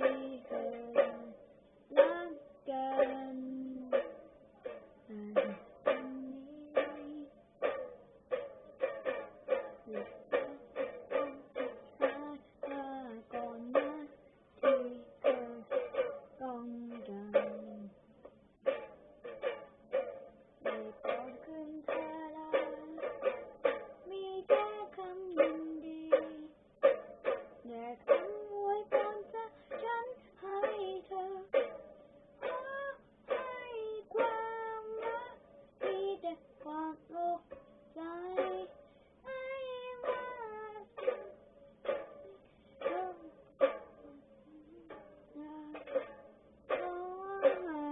see.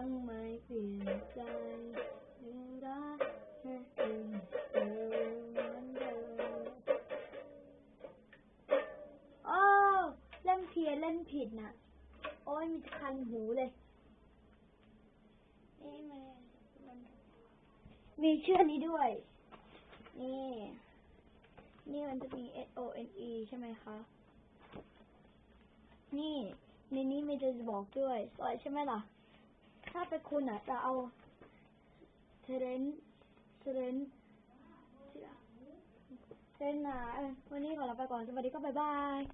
ังไม่เปลี่ยนใจยัรักแค่เป็เดิมมันเดิมโอ้เล่นเพียเล่นผิดน่ะ โอ้ยมีคันหูเลยนี่มันมีเชืออนี้ด้วย นี่ นี่มันจะมี S O N E ใช่ไหมคะ นี่ในนี้มีจะบอกด้วยสวยใช่ไหมล่ะ ถ้าเป็นคุณอะจะเอาเทเรนเทเรนเทเรนนะวันนี้ขอลาไปก่อนสวัสดีก็บ๊ายบาย